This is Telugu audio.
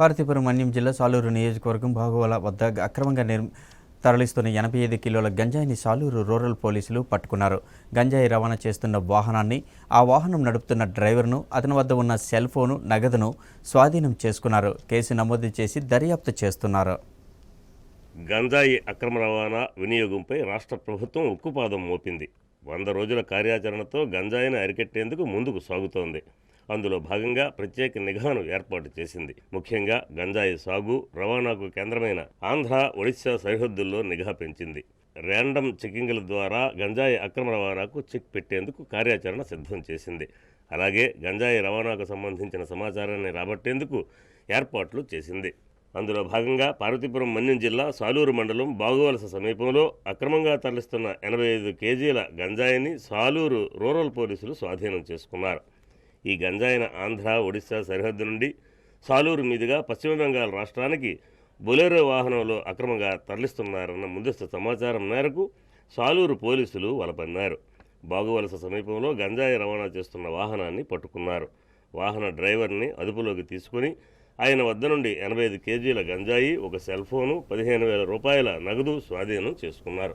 పార్వతీపురం మన్యం జిల్లా సాలూరు నియోజకవర్గం బాగోల వద్ద అక్రమంగా నిర్ తరలిస్తున్న ఎనభై ఐదు కిలోల గంజాయిని సాలూరు రూరల్ పోలీసులు పట్టుకున్నారు. గంజాయి రవాణా చేస్తున్న వాహనాన్ని ఆ వాహనం నడుపుతున్న డ్రైవర్ను అతని వద్ద ఉన్న సెల్ ఫోను నగదును స్వాధీనం చేసుకున్నారు. కేసు నమోదు చేసి దర్యాప్తు చేస్తున్నారు. గంజాయి అక్రమ రవాణా వినియోగంపై రాష్ట్ర ప్రభుత్వం ఉక్కుపాదం మోపింది. వంద రోజుల కార్యాచరణతో గంజాయిని అరికెట్టేందుకు ముందుకు సాగుతోంది. అందులో భాగంగా ప్రత్యేక నిఘాను ఏర్పాటు చేసింది. ముఖ్యంగా గంజాయి సాగు రవాణాకు కేంద్రమైన ఆంధ్ర ఒడిశా సరిహద్దుల్లో నిఘా పెంచింది. ర్యాండమ్ చెకింగ్ల ద్వారా గంజాయి అక్రమ రవాణాకు చెక్ పెట్టేందుకు కార్యాచరణ సిద్ధం చేసింది. అలాగే గంజాయి రవాణాకు సంబంధించిన సమాచారాన్ని రాబట్టేందుకు ఏర్పాట్లు చేసింది. అందులో భాగంగా పార్వతీపురం మన్యం జిల్లా సాలూరు మండలం బాగువలస సమీపంలో అక్రమంగా తరలిస్తున్న ఎనభై ఐదు కేజీల గంజాయిని సాలూరు రూరల్ పోలీసులు స్వాధీనం చేసుకున్నారు. ఈ గంజాయిన ఆంధ్ర ఒడిశా సరిహద్దు నుండి సాలూరు మీదుగా పశ్చిమ బెంగాల్ రాష్ట్రానికి బొలేరో వాహనంలో అక్రమంగా తరలిస్తున్నారన్న ముందస్తు సమాచారం మేరకు సాలూరు పోలీసులు వలపన్నారు బాగువలస సమీపంలో గంజాయి రవాణా చేస్తున్న వాహనాన్ని పట్టుకున్నారు. వాహన డ్రైవర్ని అదుపులోకి తీసుకుని ఆయన వద్ద నుండి ఎనభై ఐదు కేజీల గంజాయి ఒక సెల్ ఫోను పదిహేను వేల రూపాయల నగదు స్వాధీనం చేసుకున్నారు.